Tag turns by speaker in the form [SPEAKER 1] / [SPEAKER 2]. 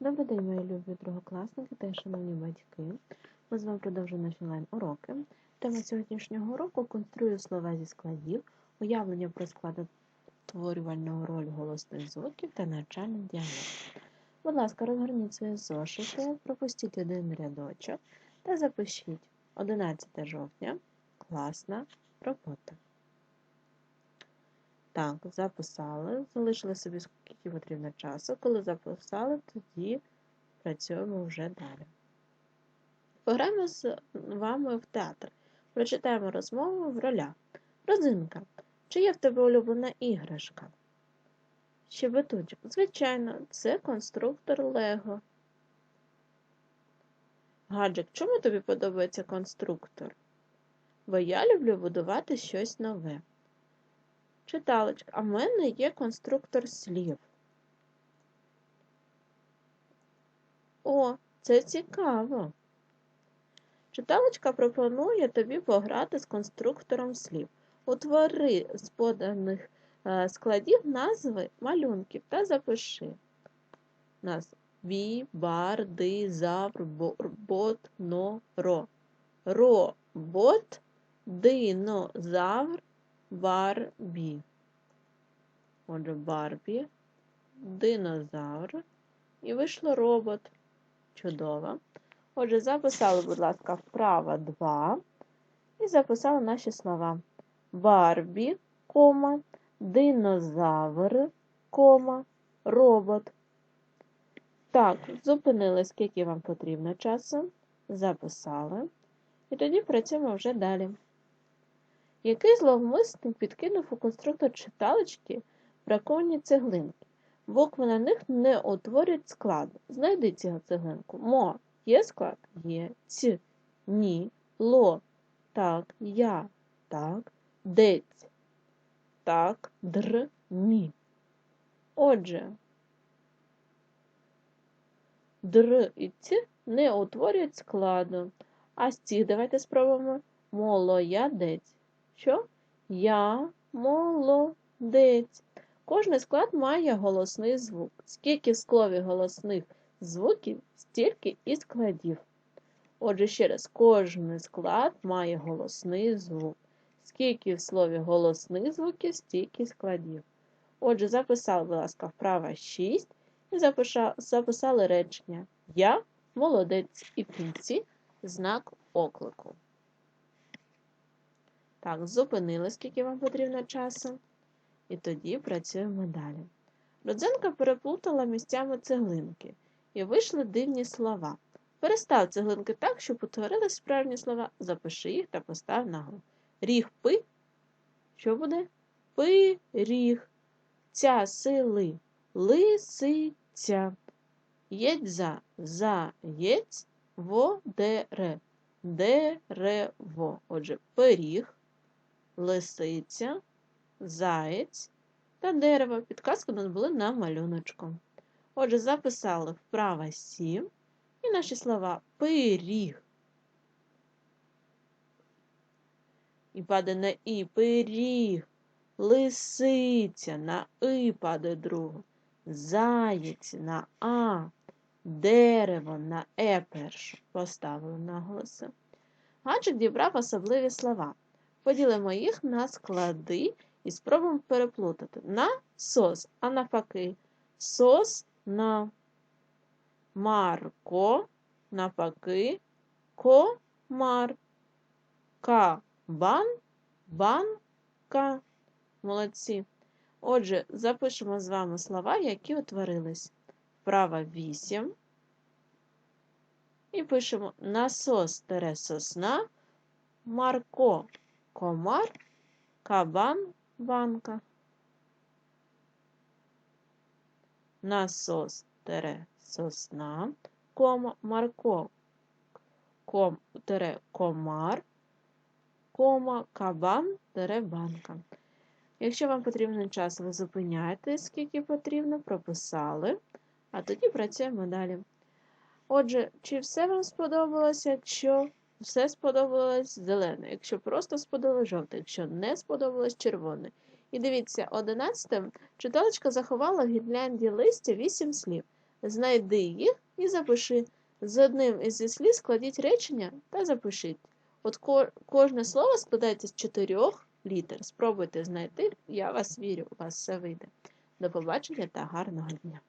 [SPEAKER 1] Добрий день, мої любі другокласники та шановні батьки. Ми з вами продовжуємо наші онлайн-уроки. Тема сьогоднішнього уроку конструюю слова зі складів, уявлення про складотворювальну роль голосних звуків та навчальний діалог. Будь ласка, розгорніть свої зошити, пропустіть один рядочок та запишіть 11 жовтня. Класна робота. Так, записали, залишили собі скільки потрібно часу. Коли записали, тоді працюємо вже далі. Пограємо з вами в театр. Прочитаємо розмову в ролях. Розинка. Чи є в тебе улюблена іграшка? Щебетунчик. Звичайно, це конструктор Лего. Гаджик, чому тобі подобається конструктор? Бо я люблю будувати щось нове. Читалочка, а в мене є конструктор слів. О, це цікаво. Читалочка пропонує тобі пограти з конструктором слів. Утвори з поданих е, складів назви малюнків та запиши. Нас бі, бар, ди, завр, бор, бот, но, ро. Ро, бот, динозавр, Барбі. Отже, Барбі, динозавр. І вийшло робот. Чудово. Отже, записали, будь ласка, вправо 2. І записали наші слова. Барбі, кома, динозавр, кома, робот. Так, зупинили, скільки вам потрібно часу. Записали. І тоді працюємо вже далі який зловмисник підкинув у конструктор читалочки браковані цеглинки. Букви на них не утворюють склад. Знайди цю цеглинку. Мо є склад? Є. Ць, ні, ло, так, я, так, дець, так, др, ні. Отже, др і ць не утворюють складу. А з цих давайте спробуємо молоядець що я молодець. Кожний склад має голосний звук. Скільки в слові голосних звуків, стільки і складів. Отже, ще раз, кожен склад має голосний звук. Скільки в слові голосних звуків, стільки складів. Отже, записали, будь ласка, вправа 6 і записали речення Я молодець і в кінці знак оклику. Так, зупинили, скільки вам потрібно часу. І тоді працюємо далі. Родзинка переплутала місцями цеглинки, і вийшли дивні слова. Перестав цеглинки так, щоб утворили справжні слова, запиши їх та постав наголос. Ріг пи. Що буде? Пиріг. Ця сили лисиця. Єдза заєць водере. Дерево. Отже, пиріг лисиця, заєць та дерево. Підказки у нас були на малюночку. Отже, записали вправо 7 і наші слова пиріг. І падає на І пиріг, лисиця на І падає друге, заєць на А, дерево на Е перше. Поставили наголоси. Гаджик дібрав особливі слова. Поділимо їх на склади і спробуємо переплутати. На сос, а навпаки, сос на марко, навпаки, комар, кабан, банка. Молодці. Отже, запишемо з вами слова, які утворились. Вправа 8. І пишемо насос сосна, марко комар, кабан, банка. Насос тере сосна, кома, марко, ком, тере комар, кома, кабан, тере банка. Якщо вам потрібен час, ви зупиняєте, скільки потрібно, прописали, а тоді працюємо далі. Отже, чи все вам сподобалося, що все сподобалось зелене. Якщо просто сподобалось жовте, якщо не сподобалось червоне. І дивіться, одинадцятим читалочка заховала в гірлянді листя вісім слів. Знайди їх і запиши. З одним із зі слів складіть речення та запишіть. От ко- кожне слово складається з чотирьох літер. Спробуйте знайти, я вас вірю, у вас все вийде. До побачення та гарного дня!